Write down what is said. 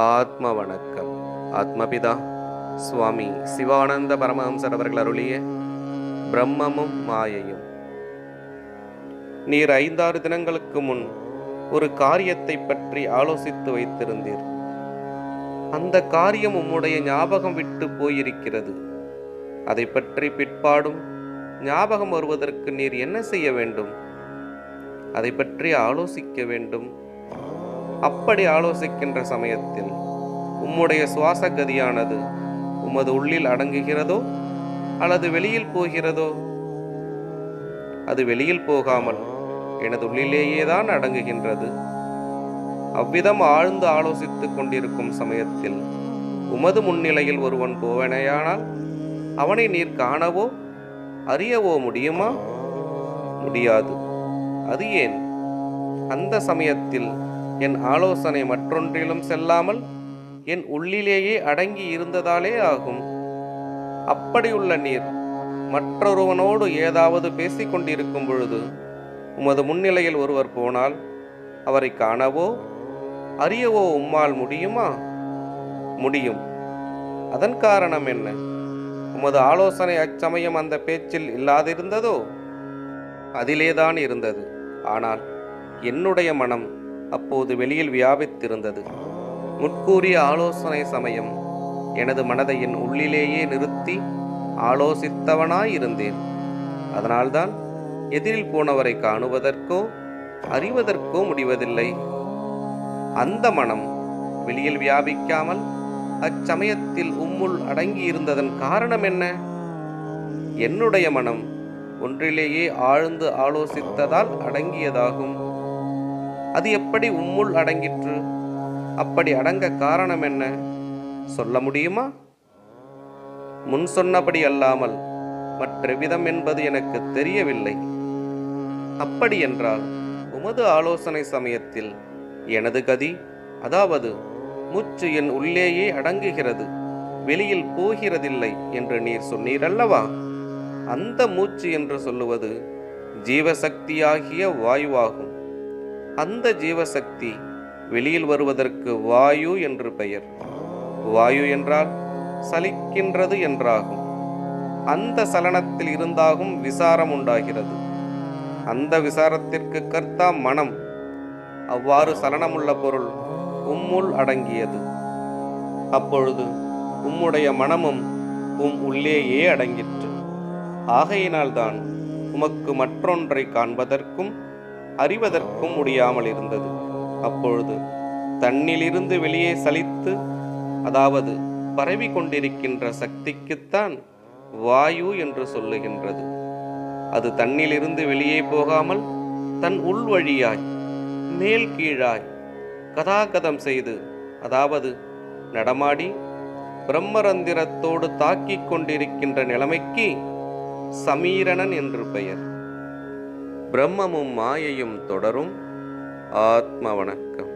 ஆத்ம வணக்கம் ஆத்மபிதா சுவாமி சிவானந்த பரமஹம்சர் அவர்கள் அருளிய பிரம்மமும் மாயையும். நீர் ஐந்தாறு தினங்களுக்கு முன் ஒரு காரியத்தை பற்றி ஆலோசித்து வைத்திருந்தீர். அந்த காரியம் உம்முடைய ஞாபகம் விட்டு போயிருக்கிறது. அதை பற்றி பிற்பாடும் ஞாபகம் வருவதற்கு நீர் என்ன செய்ய வேண்டும்? அதை பற்றி ஆலோசிக்க வேண்டும். அப்படி ஆலோசிக்கின்ற சமயத்தில் உம்முடைய சுவாச கதியானது உமது உள்ளில் அடங்குகிறதோ அல்லது வெளியில் போகிறதோ? அது வெளியில் போகாமல் எனது உள்ளிலேயே தான் அடங்குகின்றது. அவ்விதம் ஆழ்ந்து ஆலோசித்துக் கொண்டிருக்கும் சமயத்தில் உமது முன்னிலையில் ஒருவன் போவனையானால் அவனை நீர் காணவோ அறியவோ முடியுமா? முடியாது. அது ஏன்? அந்த சமயத்தில் என் ஆலோசனை மற்றொன்றிலும் செல்லாமல் என் உள்ளிலேயே அடங்கி இருந்ததாலே ஆகும். அப்படியுள்ள நீர் மற்றொருவனோடு ஏதாவது பேசிக்கொண்டிருக்கும் பொழுது உமது முன்னிலையில் ஒருவர் போனால் அவரை காணவோ அறியவோ உம்மால் முடியுமா? முடியும். அதன் காரணம் என்ன? உமது ஆலோசனை அச்சமயம் அந்த பேச்சில் இல்லாதிருந்ததோ? அதிலேதான் இருந்தது. ஆனால் என்னுடைய மனம் அப்போது வெளியில் வியாபித்திருந்தது. முற்கூறிய ஆலோசனை சமயம் எனது மனதை என் உள்ளிலேயே நிறுத்தி ஆலோசித்தவனாயிருந்தேன். அதனால்தான் எதிரில் போனவரை காணுவதற்கோ அறிவதற்கோ முடிவதில்லை. அந்த மனம் வெளியில் வியாபிக்காமல் அச்சமயத்தில் உம்முள் அடங்கியிருந்ததன் காரணம் என்ன? என்னுடைய மனம் ஒன்றிலேயே ஆழ்ந்து ஆலோசித்ததால் அடங்கியதாகும். அது எப்படி உம்முள் அடங்கிற்று? அப்படி அடங்க காரணம் என்ன? சொல்ல முடியுமா? முன் சொன்னபடி அல்லாமல் மற்ற விதம் என்பது எனக்கு தெரியவில்லை. அப்படி என்றால் உமது ஆலோசனை சமயத்தில் எனது கதி அதாவது மூச்சு என் உள்ளேயே அடங்குகிறது வெளியில் போகிறதில்லை என்று நீர் சொன்னீரல்லவா? அந்த மூச்சு என்று சொல்லுவது ஜீவசக்தியாகிய வாயுவாகும். அந்த ஜீவசக்தி வெளியில் வருவதற்கு வாயு என்று பெயர். வாயு என்றால் சலிக்கின்றது என்றாகும். அந்த சலனத்தில் இருந்தாகும் விசாரம் உண்டாகிறது. அந்த விசாரத்திற்கு கர்த்தா மனம். அவ்வாறு சலனமுள்ள பொருள் உம்முள் அடங்கியது. அப்பொழுது உம்முடைய மனமும் உம் உள்ளேயே அடங்கிற்று. ஆகையினால்தான் உமக்கு மற்றொன்றை காண்பதற்கும் அறிவதற்கும் முடியாமல் இருந்தது அப்பொழுது தன்னிலிருந்து வெளியே சலித்து அதாவது பரவி கொண்டிருக்கின்ற சக்திக்குத்தான் வாயு என்று சொல்லுகின்றது. அது தன்னிலிருந்து வெளியே போகாமல் தன் உள்வழியாய் மேல் கீழாய் கதாகதம் செய்து அதாவது நடமாடி பிரம்மரந்திரத்தோடு தாக்கிக் கொண்டிருக்கின்ற நிலைமைக்கு சமீரணன் என்று பெயர். பிரம்மமும் மாயையும் தொடரும் ஆத்ம வணக்கம்